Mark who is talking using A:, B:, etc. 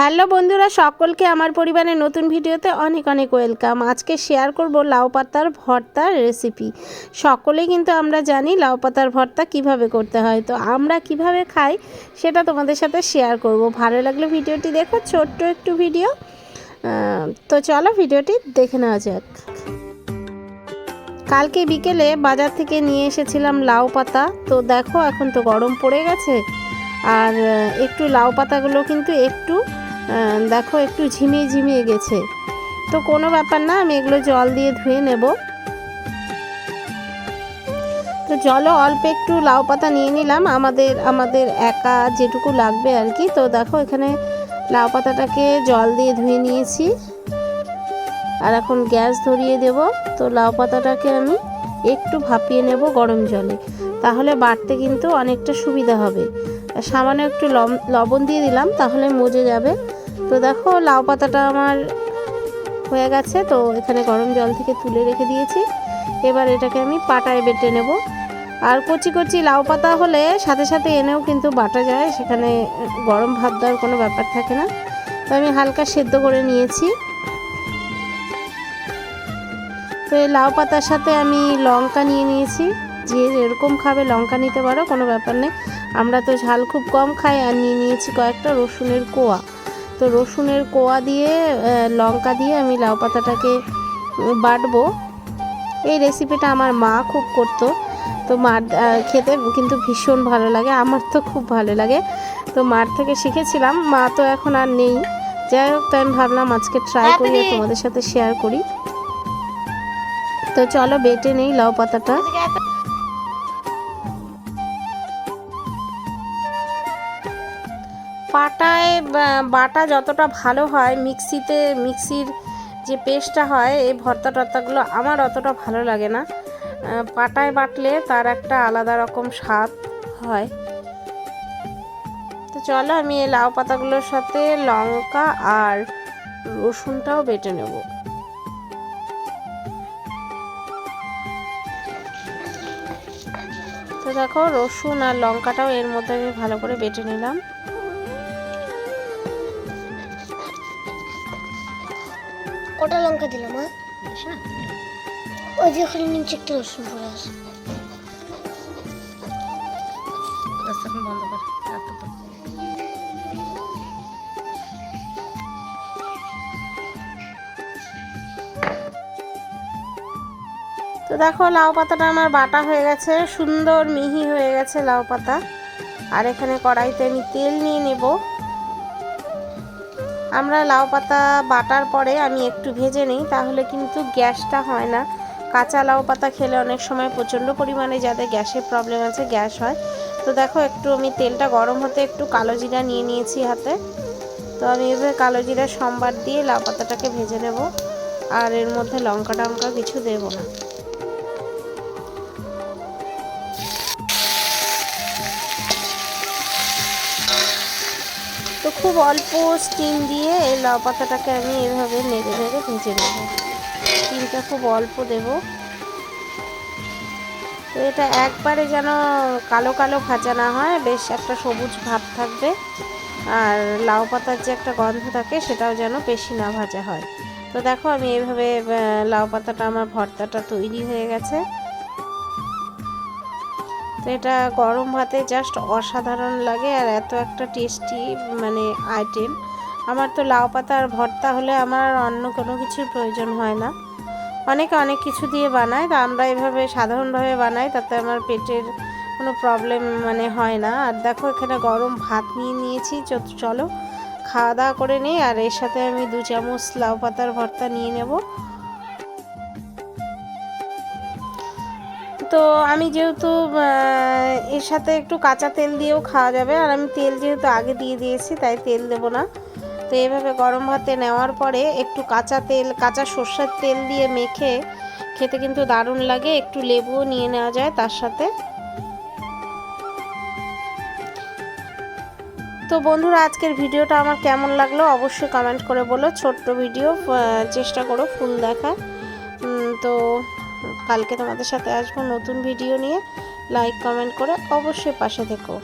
A: Hello বন্ধুরা, সকলকে আমার পরিবারের নতুন ভিডিওতে অনেক অনেক ওয়েলকাম। আজকে শেয়ার করব লাউ পাতার ভর্তার রেসিপি সকলেই কিন্তু আমরা জানি লাউ পাতার ভর্তা কীভাবে করতে হয়। তো আমরা কীভাবে খাই সেটা তোমাদের সাথে শেয়ার করব। ভালো লাগলে ভিডিওটি দেখো, ছোট্ট একটু ভিডিও। তো চলো ভিডিওটি দেখে নেওয়া যাক। কালকে বিকেলে বাজার থেকে নিয়ে এসেছিলাম লাউ পাতা। তো দেখো এখন তো গরম পড়ে গেছে। আর একটু লাউ পাতাগুলো কিন্তু একটু দেখো, একটু ঝিমিয়ে ঝিমিয়ে গেছে। তো কোনো ব্যাপার না, আমি এগুলো জল দিয়ে ধুয়ে নেব। তো জলও অল্প একটু লাউ পাতা নিয়ে নিলাম। আমাদের আমাদের একা যেটুকু লাগবে আর কি। তো দেখো, এখানে লাউ পাতাটাকে জল দিয়ে ধুয়ে নিয়েছি। আর এখন গ্যাস ধরিয়ে দেব। তো লাউ পাতাটাকে আমি একটু ভাপিয়ে নেব গরম জলে। তাহলে বাটতে কিন্তু অনেকটা সুবিধা হবে। সামান্য একটু লবণ দিয়ে দিলাম, তাহলে মজে যাবে। তো দেখো, লাউ পাতাটা আমার হয়ে গেছে, তো এখানে গরম জল থেকে তুলে রেখে দিয়েছি। এবার এটাকে আমি পাটায় বেটে নেব। আর কচি কচি লাউ পাতা হলে সাথে সাথে এনেও কিন্তু বাটা যায়, সেখানে গরম ভাত দেওয়ার কোনো ব্যাপার থাকে না। তো আমি হালকা সেদ্ধ করে নিয়েছি। তো এই লাউ পাতার সাথে আমি লঙ্কা নিয়ে নিয়েছি। যে যেরকম খাবে লঙ্কা নিতে পারো, কোনো ব্যাপার নেই। আমরা তো ঝাল খুব কম খাই, আর নিয়ে নিয়েছি কয়েকটা রসুনের কোয়া। তো রসুনের কোয়া দিয়ে লঙ্কা দিয়ে আমি লাউ পাতাটাকে বাটবো। এই রেসিপিটা আমার মা খুব করতো। তো মার খেতে কিন্তু ভীষণ ভালো লাগে আমার তো খুব ভালো লাগে। তো মার থেকে শিখেছিলাম মা তো এখন আর নেই। যাই হোক তো আমি ভাবলাম আজকে ট্রাই করি তোমাদের সাথে শেয়ার করি। তো চলো বেটে নেই লাউ পাতাটা। পাটায় বাটা যতটা ভালো হয়, মিক্সিতে, মিক্সির যে পেস্টটা হয়, এই ভর্তা টর্তাগুলো আমার অতটা ভালো লাগে না। পাটায় বাটলে তার একটা আলাদা রকম স্বাদ হয়। তো চলো আমি এই লাউ পাতাগুলোর সাথে লঙ্কা আর রসুনটাও বেটে নেব। তো দেখো রসুন আর লঙ্কাটাও এর মধ্যে আমি ভালো করে বেটে নিলাম।
B: কটা লঙ্কা দিলাম হ্যাঁ? ওই যে ওখানে নিচে একটা রসুন পড়ে আছে।
A: বন্ধ কর তো দেখো লাউ পাতাটা আমার বাটা হয়ে গেছে সুন্দর মিহি হয়ে গেছে লাউ পাতা। আর এখানে কড়াইতে আমি তেল নিয়ে নেব। আমরা লাউ পাতা বাটার পরে আমি একটু ভেজে নিই, তাহলে কিন্তু গ্যাসটা হয় না। কাঁচা লাউ পাতা খেলে অনেক সময় প্রচণ্ড পরিমাণে যাদের গ্যাসের প্রবলেম আছে, গ্যাস হয়। তো দেখো, একটু আমি তেলটা গরম হতে একটু কালো জিরা নিয়ে নিয়েছি হাতে। তো আমি এভাবে কালো জিরা সম্বার দিয়ে লাউ পাতাটাকে ভেজে নেব। আর এর মধ্যে লঙ্কা টঙ্কা কিছু দেবো না। খুব অল্প স্টিম দিয়ে এই লাউ পাতাটাকে আমি এভাবে নেড়ে নেড়ে ভেজে নেব। স্টিমটা খুব অল্প দেব। তো এটা একবারে যেন কালো কালো ভাজা না হয়, বেশ একটা সবুজ ভাব থাকবে। আর লাউ পাতার যে একটা গন্ধ থাকে, সেটাও যেন বেশি না ভাজা হয়। তো দেখো, আমি এইভাবে লাউ পাতাটা, আমার ভর্তাটা তৈরি হয়ে গেছে। তো এটা গরম ভাতে জাস্ট অসাধারণ লাগে আর এত একটা টেস্টি মানে আইটেম আমার তো লাউ পাতা আর ভর্তা হলে আমার অন্য কোনো কিছুর প্রয়োজন হয় না। অনেকে অনেক কিছু দিয়ে বানায়, তা আমরা এভাবে সাধারণভাবে বানাই, তাতে আমার পেটের কোনো প্রবলেম মানে হয় না। আর দেখো, এখানে গরম ভাত নিয়ে নিয়েছি চলো খাওয়া দাওয়া করে নিই, আর এর সাথে আমি দু চামচ লাউ পাতার ভর্তা নিয়ে নেব। তো আমি যেহেতু এর সাথে একটু কাঁচা তেল দিয়েও খাওয়া যাবে। আর আমি তেল যেহেতু আগে দিয়ে দিয়েছি, তাই তেল দেবো না। তো এভাবে গরম ভাতে নেওয়ার পরে একটু কাঁচা তেল, কাঁচা সর্ষের তেল দিয়ে মেখে খেতে কিন্তু দারুণ লাগে। একটু লেবুও নিয়ে নেওয়া যায় তার সাথে। তো বন্ধুরা, আজকের ভিডিওটা আমার কেমন লাগল অবশ্যই কমেন্ট করে বলো। ছোট্ট ভিডিও চেষ্টা করো ফুল দেখা তো কালকে তোমাদের সাথে আসব নতুন ভিডিও নিয়ে। লাইক কমেন্ট করে অবশ্যই পাশে থেকো।